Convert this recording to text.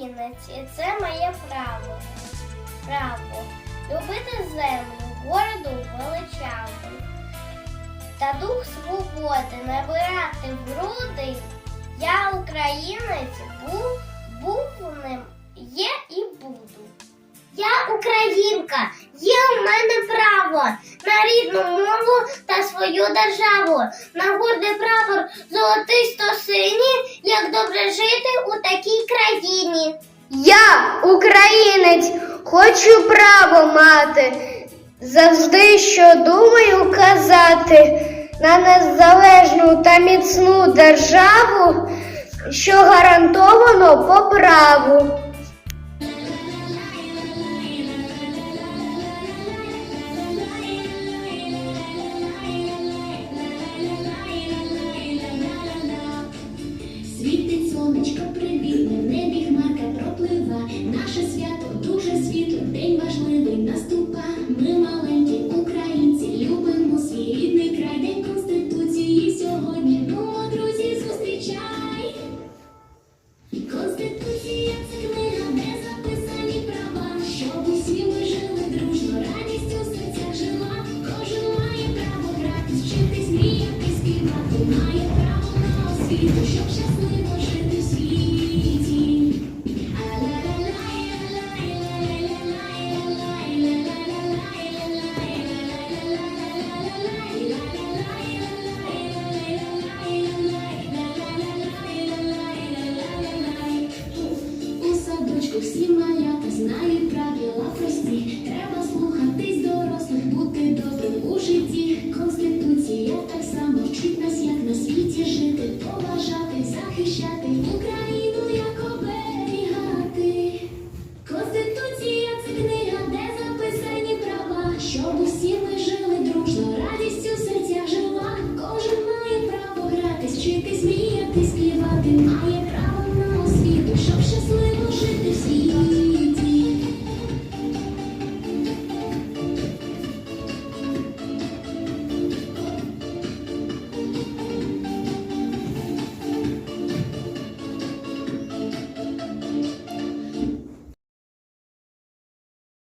і це моє право. Право любити землю, городу величаву. Та дух свободи набирати в груди. Я українець був, був ним, є і буду. Я українка, є у мене право на рідну мову та свою державу, на гордий прапор золотисто синій, як добре жити. Я, українець, хочу право мати, завжди, що думаю, казати. На незалежну та міцну державу, що гарантовано по праву. Світить сонечко Наше захищати